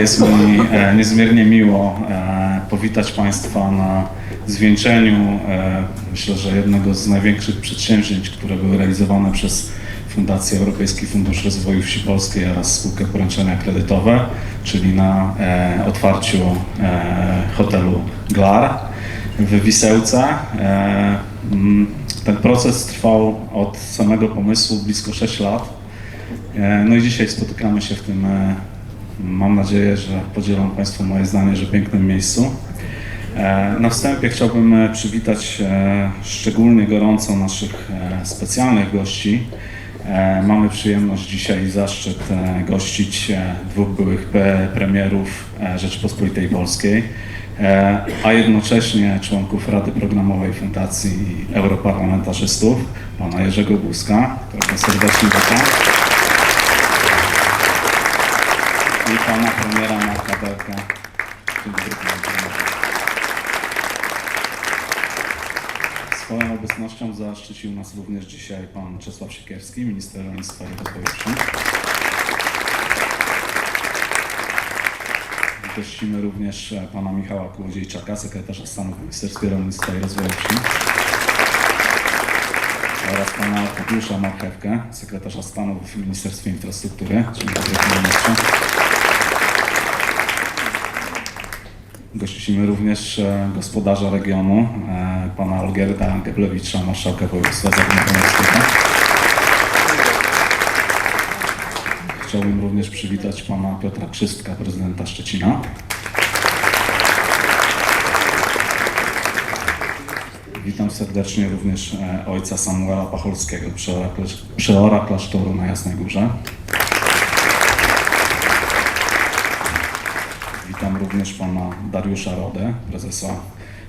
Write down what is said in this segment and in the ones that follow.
Jest mi e, niezmiernie miło e, powitać Państwa na zwieńczeniu, e, myślę, że jednego z największych przedsięwzięć, które były realizowane przez Fundację Europejski Fundusz Rozwoju Wsi Polskiej oraz Spółkę Poręczenia Kredytowe, czyli na otwarciu hotelu Glar w Wisełce. Ten proces trwał od samego pomysłu blisko 6 lat. No i dzisiaj spotykamy się w tym, mam nadzieję, że podzielą Państwo moje zdanie, że pięknym miejscu. E, Na wstępie chciałbym e, przywitać e, szczególnie gorąco naszych specjalnych gości. Mamy przyjemność dzisiaj i zaszczyt gościć dwóch byłych premierów Rzeczypospolitej Polskiej, a jednocześnie członków Rady Programowej Fundacji Europarlamentarzystów, pana Jerzego Buzka, którego serdecznie witam. I pana premiera Marka Belka. Swoją obecnością zaszczycił nas również dzisiaj pan Czesław Siekierski, minister rolnictwa i rozwoju wsi. Gościmy również e, pana Michała Kołodziejczaka, sekretarza stanu w Ministerstwie Rolnictwa i Rozwoju Wsi. Oraz pana Tadeusza Marchewkę, sekretarza stanu w Ministerstwie Infrastruktury. Dzień dobry, panie. Gościmy również e, gospodarza regionu, e, pana Olgierda Geblewicza, marszałka województwa zachodniopomorskiego. Chciałbym również przywitać pana Piotra Krzystka, prezydenta Szczecina. Witam serdecznie również e, ojca Samuela Pacholskiego, przeora, klasztoru- przeora klasztoru na Jasnej Górze. Witam również pana Dariusza Rodę, prezesa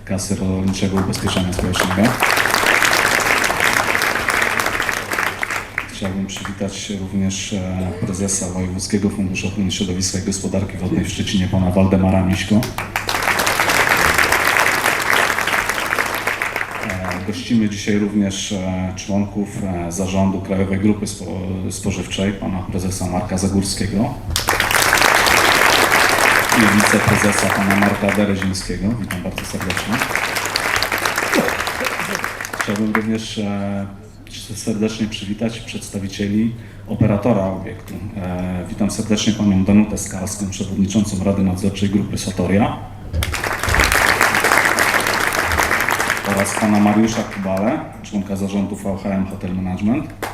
Kasy Rolniczego Ubezpieczenia Społecznego. Chciałbym przywitać również e, prezesa Wojewódzkiego Funduszu Ochrony Środowiska i Gospodarki Wodnej w Szczecinie, pana Waldemara Miśko. E, Gościmy dzisiaj również e, członków zarządu Krajowej Grupy Spo- Spożywczej, pana prezesa Marka Zagórskiego i wiceprezesa pana Marka Derezińskiego. Witam bardzo serdecznie. Chciałbym również e, serdecznie przywitać przedstawicieli operatora obiektu. E, witam serdecznie panią Danutę Skalską, przewodniczącą Rady Nadzorczej Grupy Sotoria oraz pana Mariusza Kubale, członka zarządu VHM Hotel Management.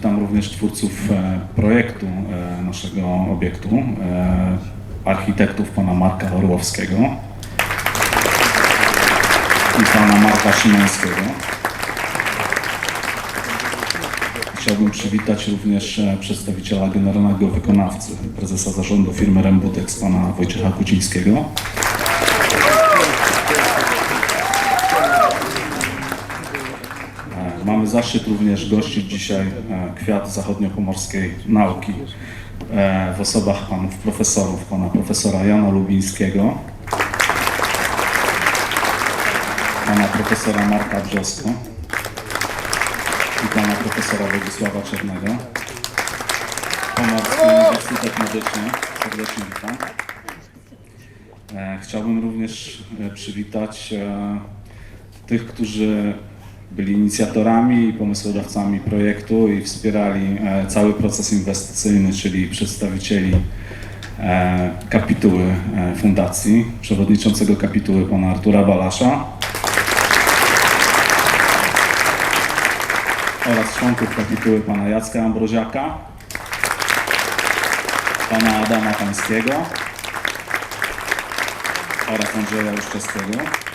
Witam również twórców e, projektu e, naszego obiektu, e, architektów pana Marka Orłowskiego i pana Marka Szymańskiego. Chciałbym przywitać również przedstawiciela generalnego wykonawcy, prezesa zarządu firmy Rembutex, pana Wojciecha Kucińskiego. Mamy zaszczyt również gościć dzisiaj e, kwiat zachodniopomorskiej nauki e, w osobach panów profesorów, pana profesora Jana Lubińskiego, pana profesora Marka Brzosko i pana profesora Władysława Czernego. Pomorski Uniwersytet Medyczny, serdecznie witam. Chciałbym również e, przywitać tych, którzy byli inicjatorami i pomysłodawcami projektu i wspierali e, cały proces inwestycyjny, czyli przedstawicieli e, kapituły e, fundacji, przewodniczącego kapituły pana Artura Balasza oraz członków kapituły pana Jacka Ambroziaka, pana Adama Pańskiego oraz Andrzeja Juszczewskiego.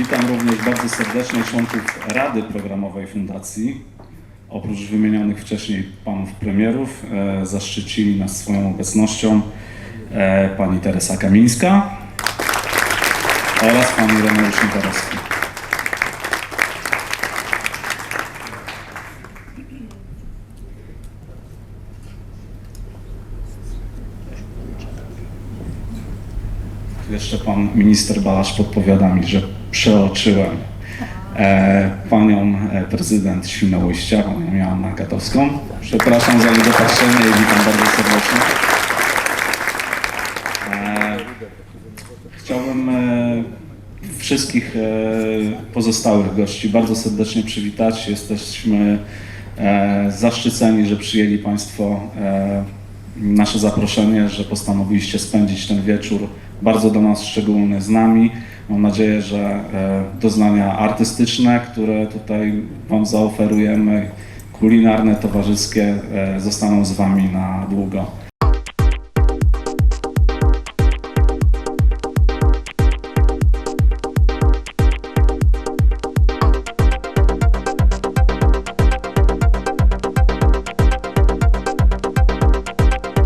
Witam również bardzo serdecznie członków Rady Programowej Fundacji. Oprócz wymienionych wcześniej panów premierów e, zaszczycili nas swoją obecnością e, pani Teresa Kamińska oraz pan Ireneusz Nikarowski. Jeszcze pan minister Balasz podpowiada mi, że przeoczyłem. E, pan panią e, prezydent Świnoujścia, panią Joannę Gatowską. Przepraszam za niedopatrzenie i witam bardzo serdecznie. E, Chciałbym e, wszystkich pozostałych gości bardzo serdecznie przywitać. Jesteśmy zaszczyceni, że przyjęli Państwo nasze zaproszenie, że postanowiliście spędzić ten wieczór bardzo dla nas szczególny z nami. Mam nadzieję, że e, doznania artystyczne, które tutaj Wam zaoferujemy, kulinarne, towarzyskie, e, zostaną z Wami na długo.